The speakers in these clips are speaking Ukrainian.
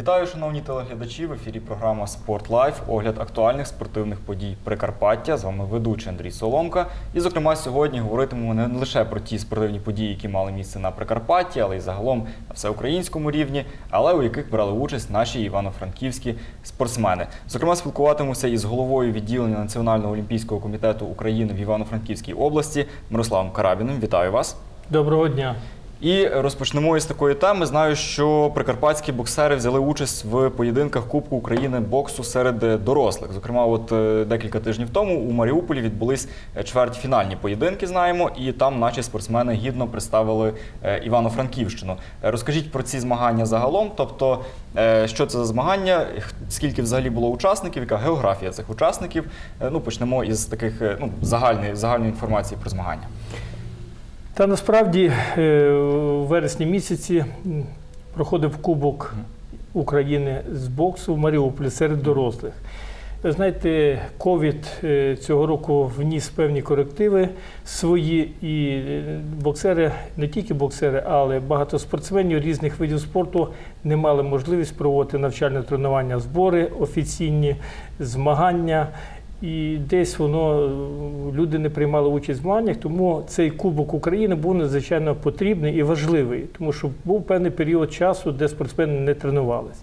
Вітаю, шановні телеглядачі. В ефірі програма Спорт Лайф. Огляд актуальних спортивних подій Прикарпаття. З вами ведучий Андрій Соломка. І, зокрема, сьогодні говоритимемо не лише про ті спортивні події, які мали місце на Прикарпатті, але й загалом на всеукраїнському рівні, але у яких брали участь наші івано-франківські спортсмени. Зокрема, спілкуватимуся із головою відділення Національного олімпійського комітету України в Івано-Франківській області Мирославом Карабіним. Вітаю вас. Доброго дня. І розпочнемо із такої теми. Знаю, що прикарпатські боксери взяли участь в поєдинках Кубку України боксу серед е, дорослих. Зокрема, от е, декілька тижнів тому у Маріуполі відбулись е, чвертьфінальні поєдинки. Знаємо, і там наші спортсмени гідно представили Івано-Франківщину. Розкажіть про ці змагання загалом. Тобто, що це за змагання, скільки взагалі було учасників, яка географія цих учасників. Ну, почнемо із таких ну, загальної, загальної інформації про змагання. Та насправді е, у вересні місяці проходив Кубок України з боксу в Маріуполі серед дорослих. Ви знаєте, ковід е, цього року вніс певні корективи свої, і е, боксери, не тільки боксери, але багато спортсменів різних видів спорту не мали можливість проводити навчальне тренування, збори, офіційні змагання. І десь воно люди не приймали участь в змаганнях, тому цей Кубок України був надзвичайно потрібний і важливий, тому що був певний період часу, де спортсмени не тренувалися.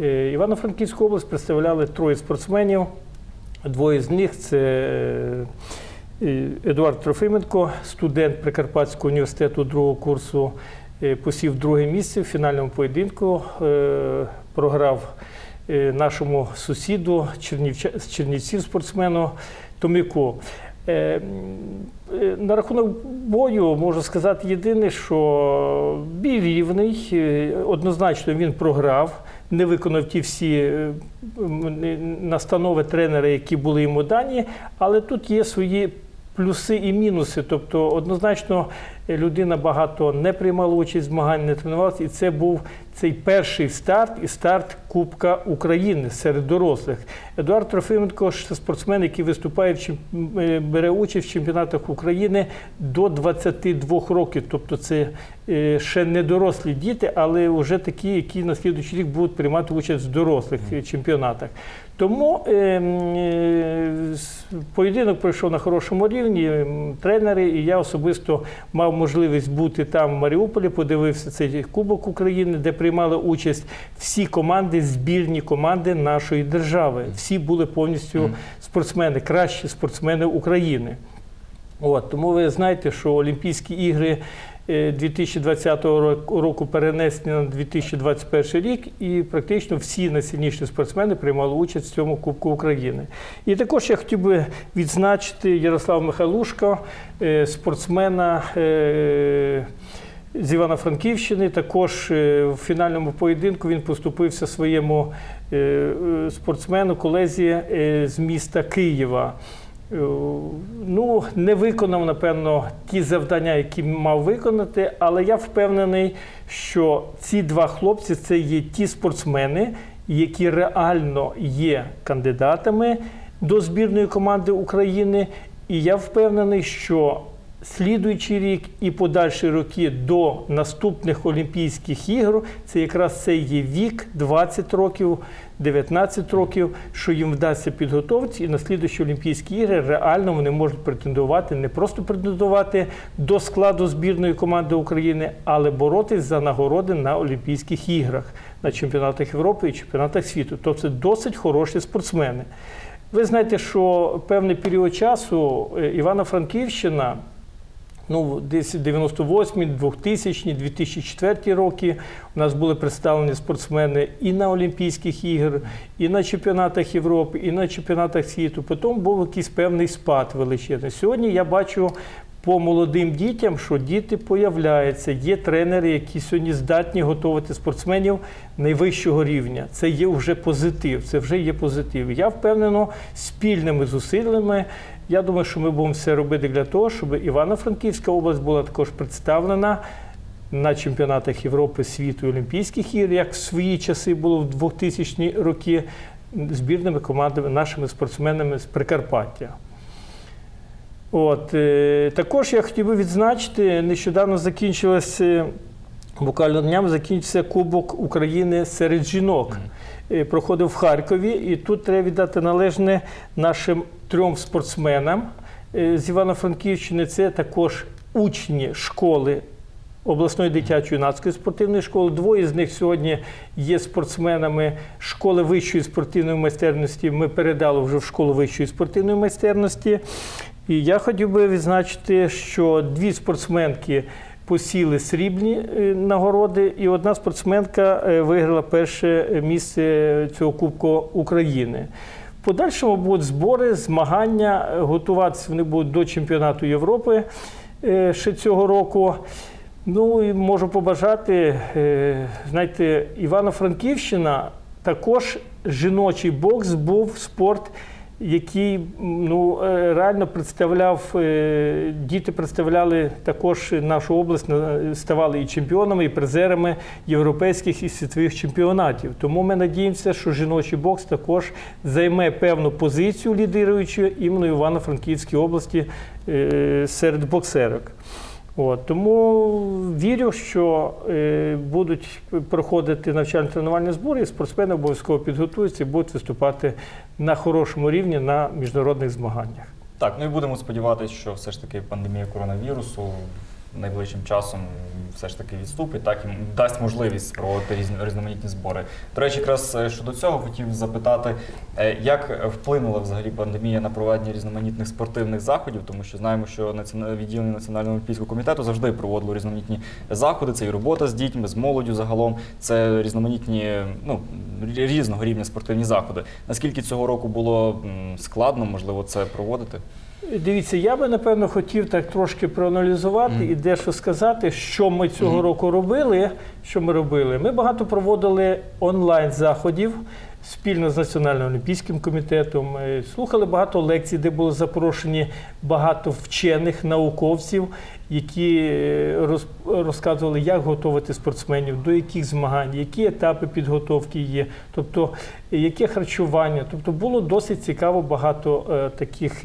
Е, Івано-Франківську область представляли троє спортсменів. Двоє з них це е, Едуард Трофименко, студент Прикарпатського університету другого курсу, е, посів друге місце в фінальному поєдинку, програв нашому сусіду з Чернівців спортсмену Томіку. Е, е, На рахунок бою можу сказати єдине, що бій рівний, е, однозначно він програв, не виконав ті всі е, настанови тренера, які були йому дані, але тут є свої плюси і мінуси. Тобто, однозначно, е, людина багато не приймала участь в змагань, не тренувалася, і це був цей перший старт і старт Кубка України серед дорослих. Едуард Трофименко спортсмен, який виступає е, бере участь в чемпіонатах України до 22 років. Тобто це е, ще не дорослі діти, але вже такі, які на слідуючий рік будуть приймати участь в дорослих е, чемпіонатах. Тому поєдинок пройшов на хорошому рівні. Тренери, і я особисто мав можливість бути там в Маріуполі, подивився цей Кубок України, де приймали участь всі команди, збірні команди нашої держави. Всі були повністю спортсмени, кращі спортсмени України. От, тому ви знаєте, що Олімпійські ігри 2020 року- року перенесені на 2021 рік, і практично всі найсильніші спортсмени приймали участь в цьому Кубку України. І також я хотів би відзначити Ярослава Михайлушка, е, спортсмена. е, З Івано-Франківщини також е, в фінальному поєдинку він поступився своєму е, е, спортсмену, колезі е, з міста Києва. Е, Ну, не виконав, напевно, ті завдання, які мав виконати, але я впевнений, що ці два хлопці це є ті спортсмени, які реально є кандидатами до збірної команди України. І я впевнений, що слідуючий рік і подальші роки до наступних Олімпійських ігор це якраз цей є вік 20 років, 19 років, що їм вдасться підготуватися, і на слідуючі Олімпійські ігри реально вони можуть претендувати, не просто претендувати до складу збірної команди України, але боротись за нагороди на Олімпійських іграх, на чемпіонатах Європи і чемпіонатах світу. Тобто це досить хороші спортсмени. Ви знаєте, що певний період часу е, Івано-Франківщина. Ну, десь 98, 2000, 2004 роки у нас були представлені спортсмени і на Олімпійських іграх, і на чемпіонатах Європи, і на чемпіонатах світу. Потім був якийсь певний спад величезний. Сьогодні я бачу по молодим дітям, що діти появляються. Є тренери, які сьогодні здатні готувати спортсменів найвищого рівня. Це є вже позитив. Це вже є позитив. Я впевнено, спільними зусиллями. Я думаю, що ми будемо все робити для того, щоб Івано-Франківська область була також представлена на чемпіонатах Європи, світу і Олімпійських ігор, як в свої часи було в 2000-ні роки, збірними командами, нашими спортсменами з Прикарпаття. От, е, також я хотів би відзначити, нещодавно закінчилася Буквально днями закінчиться Кубок України серед жінок. Е, Проходив в Харкові, і тут треба віддати належне нашим трьом спортсменам е, з Івано-Франківщини. Це також учні школи обласної дитячої юнацької спортивної школи. Двоє з них сьогодні є спортсменами школи вищої спортивної майстерності. Ми передали вже в школу вищої спортивної майстерності. І я хотів би відзначити, що дві спортсменки посіли срібні е, нагороди, і одна спортсменка е, виграла перше місце цього Кубку України. Подальшому будуть збори, змагання, е, готуватися вони будуть до чемпіонату Європи е, ще цього року. Ну і можу побажати, е, знаєте, Івано-Франківщина також жіночий бокс був спорт, який ну, е, реально представляв, е, діти представляли також нашу область, ставали і чемпіонами, і призерами європейських і світових чемпіонатів. Тому ми надіємося, що жіночий бокс також займе певну позицію лідируючу іменно Івано-Франківській області е, серед боксерок. От, тому вірю, що е, будуть проходити навчально-тренувальні збори, і спортсмени обов'язково підготуються і будуть виступати на хорошому рівні на міжнародних змаганнях. Так, ну і будемо сподіватися, що все ж таки пандемія коронавірусу найближчим часом все ж таки відступить, так і дасть можливість проводити різні різноманітні збори. До речі, якраз е, щодо цього хотів запитати, е, як вплинула взагалі пандемія на проведення різноманітних спортивних заходів, тому що знаємо, що відділення Національного олімпійського комітету завжди проводило різноманітні заходи. Це і робота з дітьми, з молоддю загалом. Це різноманітні ну різного рівня спортивні заходи. Наскільки цього року було складно, можливо, це проводити? Дивіться, я би напевно хотів так трошки проаналізувати mm. і дещо сказати, що ми цього mm. року робили. Що ми робили? Ми багато проводили онлайн заходів спільно з Національним олімпійським комітетом. Слухали багато лекцій, де були запрошені багато вчених науковців, які е, розказували, як готувати спортсменів, до яких змагань, які етапи підготовки є, тобто е, яке харчування. Тобто було досить цікаво багато е, таких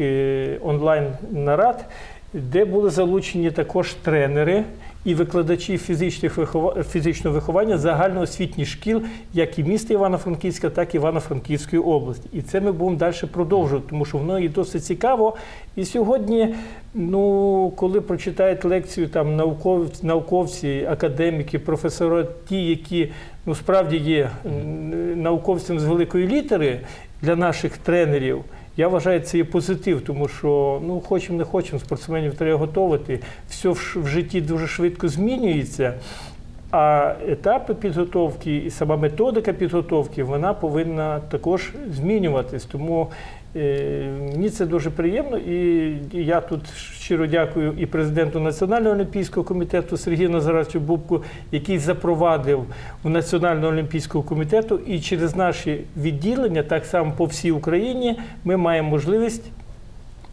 онлайн нарад, де були залучені також тренери і викладачі фізичних вихова- фізичного виховання загальноосвітніх шкіл, як і міста Івано-Франківська, так і Івано-Франківської області. І це ми будемо далі продовжувати, тому що воно є досить цікаво. І сьогодні, ну, коли прочитають лекцію там науковці, науковці, академіки, професори, ті, які ну, справді є науковцем з великої літери для наших тренерів. Я вважаю, це є позитив, тому що ну хочемо не хочемо, спортсменів треба готувати. Все в житті дуже швидко змінюється. А етапи підготовки і сама методика підготовки вона повинна також змінюватись. Тому мені це дуже приємно. І я тут щиро дякую і президенту Національного олімпійського комітету Сергію Назаровичу Бубку, який запровадив у Національного олімпійського комітету. І через наші відділення, так само по всій Україні, ми маємо можливість.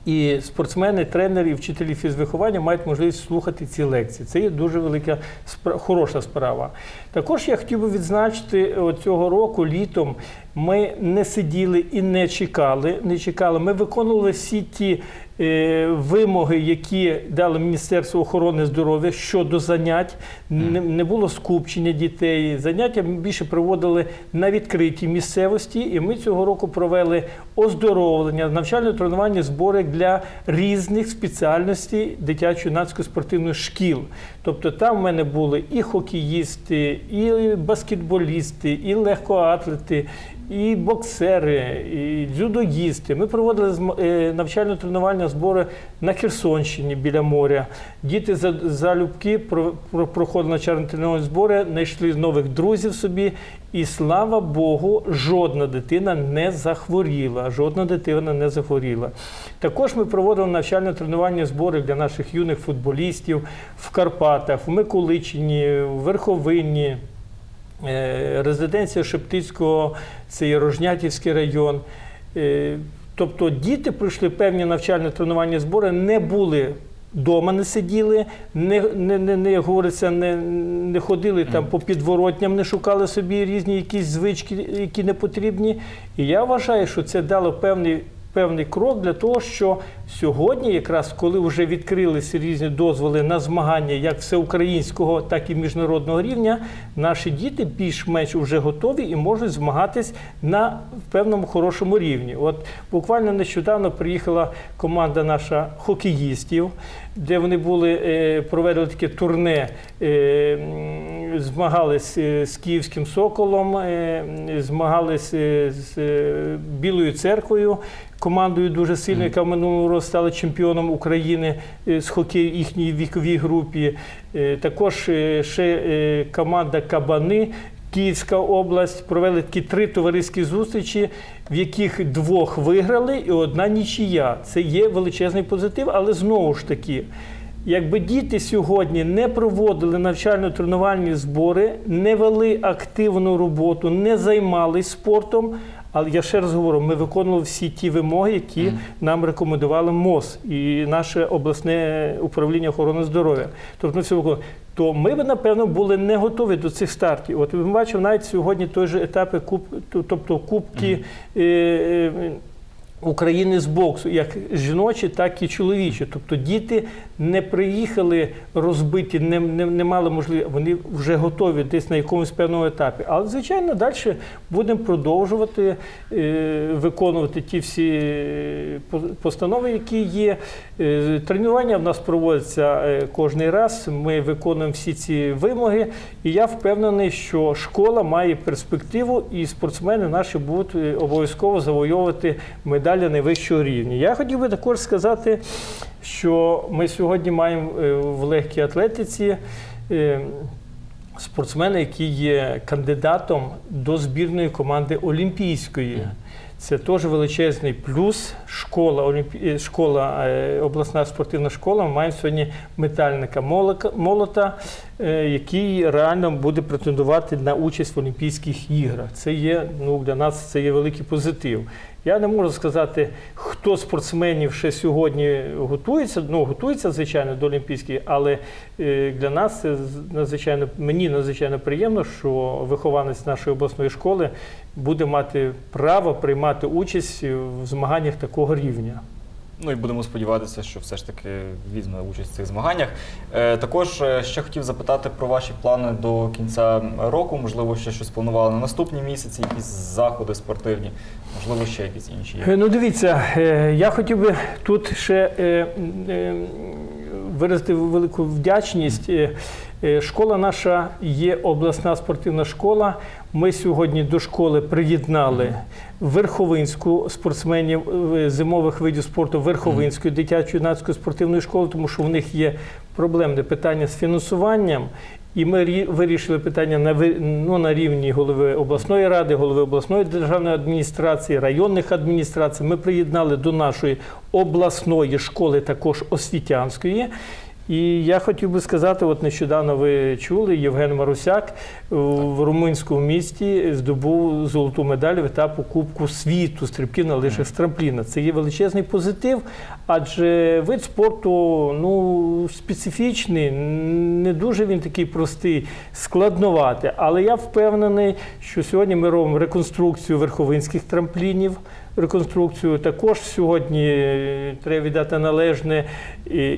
І спортсмени, тренери, вчителі фізвиховання мають можливість слухати ці лекції. Це є дуже велика хороша справа. Також я хотів би відзначити цього року, літом, ми не сиділи і не чекали. Не чекали. Ми виконували всі ті вимоги, які дало Міністерство охорони здоров'я щодо занять. Не, було скупчення дітей. Заняття більше проводили на відкритій місцевості, і ми цього року провели оздоровлення, навчально-тренувальні збори для різних спеціальностей дитячо-юнацької спортивної шкіл. Тобто там в мене були і хокеїсти, і баскетболісти, і легкоатлети, і боксери, і дзюдоїсти. Ми проводили е, навчально-тренувальні збори на Херсонщині біля моря. Діти за- залюбки про- про- проходили навчально-тренувальні збори, знайшли нових друзів собі. І слава Богу, жодна дитина не захворіла. Жодна дитина не захворіла. Також ми проводили навчально-тренувальні збори для наших юних футболістів в Карпатах, в Миколичині, в Верховині. Е, Резиденція Шептицького, це є Рожнятівський район. Е, Тобто діти пройшли певні навчально-тренувальні збори, не були вдома, не сиділи, не, не, не, не говориться, не, не ходили там по підворотням, не шукали собі різні якісь звички, які не потрібні. І я вважаю, що це дало певний певний крок для того, що сьогодні, якраз коли вже відкрилися різні дозволи на змагання як всеукраїнського, так і міжнародного рівня, наші діти більш-менш вже готові і можуть змагатись на певному хорошому рівні. От буквально нещодавно приїхала команда наша хокеїстів, де вони були е, провели таке турне, е, змагались е, з Київським Соколом, змагались з Білою церквою. Командою дуже сильною, яка в минулому році стала чемпіоном України е, з хокею їхній віковій групі. Е, Також е, ще команда Кабани, Київська область провели такі три товариські зустрічі, в яких двох виграли і одна нічия. Це є величезний позитив, але знову ж таки. Якби діти сьогодні не проводили навчально-тренувальні збори, не вели активну роботу, не займались спортом. Але я ще раз говорю, ми виконували всі ті вимоги, які нам рекомендували МОЗ і наше обласне управління охорони здоров'я. Тобто ми все виконували. То ми б, напевно, були не готові до цих стартів. От ми бачимо навіть сьогодні той же етапи куб, тобто кубки. Е, е, України з боксу, як жіночі, так і чоловічі. Тобто діти не приїхали розбиті, не, не, не мали можливості, вони вже готові десь на якомусь певному етапі. Але, звичайно, далі будемо продовжувати е, виконувати ті всі е, постанови, які є. Е, тренування в нас проводяться е, кожний раз. Ми виконуємо всі ці вимоги. І я впевнений, що школа має перспективу, і спортсмени наші будуть е, обов'язково завойовувати медалі найвищого рівня. Я хотів би також сказати, що ми сьогодні маємо е, в легкій атлетиці. е, Спортсмена, який є кандидатом до збірної команди Олімпійської. Це теж величезний плюс. Школа, е, школа е, обласна спортивна школа. Маємо сьогодні метальника молота, е, який реально буде претендувати на участь в Олімпійських іграх. Це є ну, для нас це є великий позитив. Я не можу сказати, хто спортсменів ще сьогодні готується. Ну, готується, звичайно, до Олімпійських, але для нас це надзвичайно мені надзвичайно приємно, що вихованець нашої обласної школи буде мати право приймати участь в змаганнях такого рівня. Ну і будемо сподіватися, що все ж таки візьме участь в цих змаганнях. Е, також е, ще хотів запитати про ваші плани до кінця року. Можливо, ще щось планували на наступні місяці, якісь заходи спортивні, можливо, ще якісь інші є. Е, Ну, дивіться, е, я хотів би тут ще е, е, виразити велику вдячність. Е, Школа наша є обласна спортивна школа. Ми сьогодні до школи приєднали Верховинську спортсменів е, зимових видів спорту Верховинської дитячо-юнацької спортивної школи, тому що в них є проблемне питання з фінансуванням. І ми вирішили питання на, ну, на рівні голови обласної ради, голови обласної державної адміністрації, районних адміністрацій. Ми приєднали до нашої обласної школи, також освітянської. І я хотів би сказати, от нещодавно ви чули, Євген Марусяк в румунському місті здобув золоту медаль в етапу Кубку світу стрибків на лижах з трампліна. Це є величезний позитив, адже вид спорту ну, специфічний, не дуже він такий простий, складноватий. Але я впевнений, що сьогодні ми робимо реконструкцію верховинських трамплінів. Реконструкцію також сьогодні е, треба віддати належне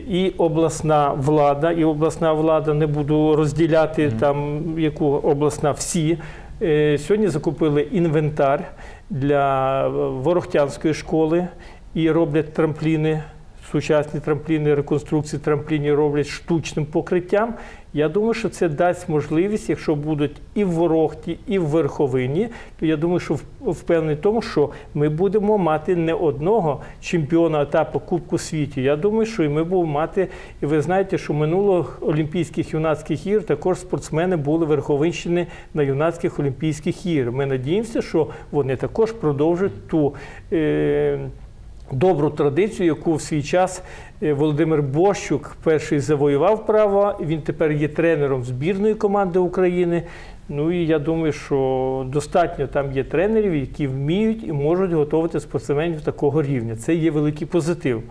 і, обласна влада, і обласна влада не буду розділяти там яку обласна всі. Е, Сьогодні закупили інвентар для е, Ворохтянської школи і роблять трампліни, сучасні трампліни, реконструкції трамплінів роблять штучним покриттям. Я думаю, що це дасть можливість, якщо будуть і в Ворохті, і в Верховині, то я думаю, що впевнений в тому, що ми будемо мати не одного чемпіона етапу Кубку світу. Я думаю, що і ми будемо мати, і ви знаєте, що минулих Олімпійських юнацьких ігор також спортсмени були Верховинщини на юнацьких Олімпійських іграх. Ми надіємося, що вони також продовжать ту. Е- добру традицію, яку в свій час е, Володимир Бощук перший завоював право. Він тепер є тренером збірної команди України. Ну і я думаю, що достатньо там є тренерів, які вміють і можуть готувати спортсменів такого рівня. Це є великий позитив.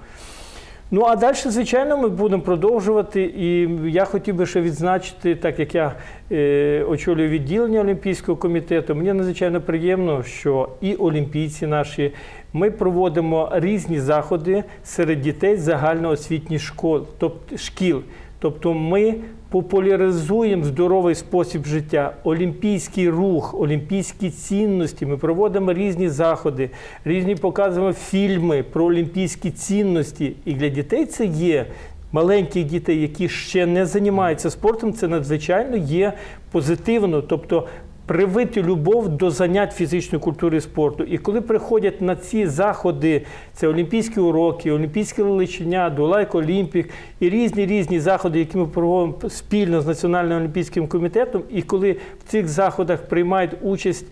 Ну а далі, звичайно, ми будемо продовжувати. І я хотів би ще відзначити, так як я е, очолюю відділення Олімпійського комітету, мені надзвичайно приємно, що і олімпійці наші. Ми проводимо різні заходи серед дітей загальноосвітніх школ, тобто шкіл. Тобто ми популяризуємо здоровий спосіб життя, олімпійський рух, олімпійські цінності. Ми проводимо різні заходи, різні показуємо фільми про олімпійські цінності. І для дітей це є. Маленьких дітей, які ще не займаються спортом, це надзвичайно є позитивно. Тобто привити любов до занять фізичної культури і спорту. І коли приходять на ці заходи, це олімпійські уроки, олімпійське лелечення, Дуалайк Олімпік і різні різні заходи, які ми проводимо спільно з Національним олімпійським комітетом, і коли в цих заходах приймають участь.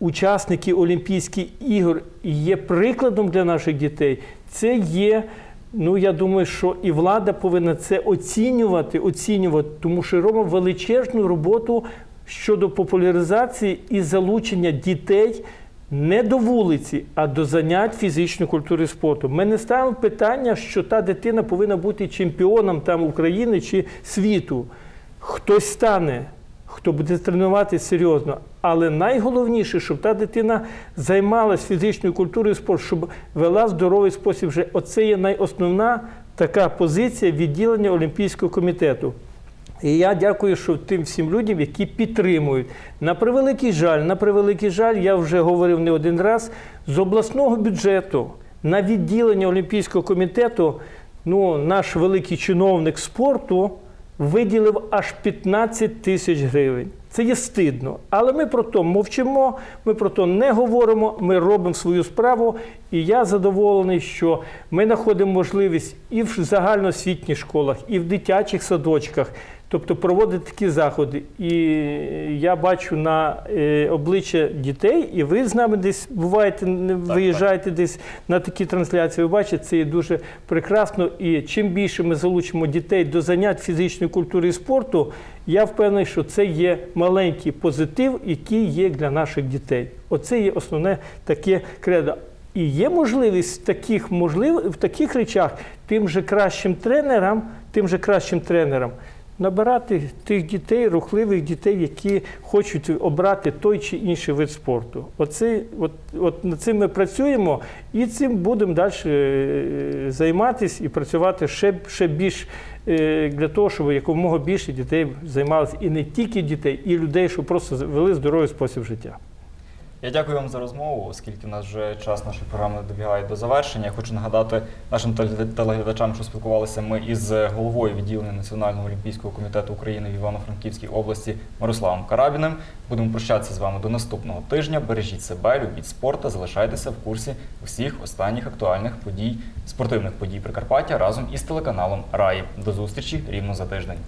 Учасники Олімпійських ігор є прикладом для наших дітей. Це є, ну я думаю, що і влада повинна це оцінювати, оцінювати, тому що робимо величезну роботу щодо популяризації і залучення дітей не до вулиці, а до занять фізичної культури і спорту. Ми не ставимо питання, що та дитина повинна бути чемпіоном там України чи світу. Хтось стане, хто буде тренуватися серйозно. Але найголовніше, щоб та дитина займалась фізичною культурою і спортом, щоб вела здоровий спосіб життя. Оце є найосновна така позиція відділення Олімпійського комітету. І я дякую, що тим всім людям, які підтримують. На превеликий жаль, на превеликий жаль, я вже говорив не один раз, з обласного бюджету на відділення Олімпійського комітету, ну, наш великий чиновник спорту виділив аж 15 тисяч гривень. Це є стидно. Але ми про то мовчимо, ми про то не говоримо, ми робимо свою справу. І я задоволений, що ми знаходимо можливість і в загальноосвітніх школах, і в дитячих садочках. Тобто проводити такі заходи. І я бачу на е, обличчя дітей, і ви з нами десь буваєте, не виїжджаєте десь на такі трансляції. Ви бачите, це є дуже прекрасно. І чим більше ми залучимо дітей до занять фізичної культури і спорту, я впевнений, що це є маленький позитив, який є для наших дітей. Оце є основне таке кредо. І є можливість в таких, можлив... в таких речах тим же кращим тренерам, тим же кращим тренерам набирати тих дітей, рухливих дітей, які хочуть обрати той чи інший вид спорту. Оце, от, от над цим ми працюємо і цим будемо далі е, займатися і працювати ще, ще більш е, для того, щоб якомога більше дітей займалися. І не тільки дітей, і людей, щоб просто вели здоровий спосіб життя. Я дякую вам за розмову, оскільки в нас вже час нашої програми добігає до завершення. Я хочу нагадати нашим теле- телеглядачам, що спілкувалися ми із головою відділення Національного олімпійського комітету України в Івано-Франківській області Мирославом Карабіним. Будемо прощатися з вами до наступного тижня. Бережіть себе, любіть спорт залишайтеся в курсі усіх останніх актуальних подій, спортивних подій Прикарпаття разом із телеканалом Раї. До зустрічі рівно за тиждень.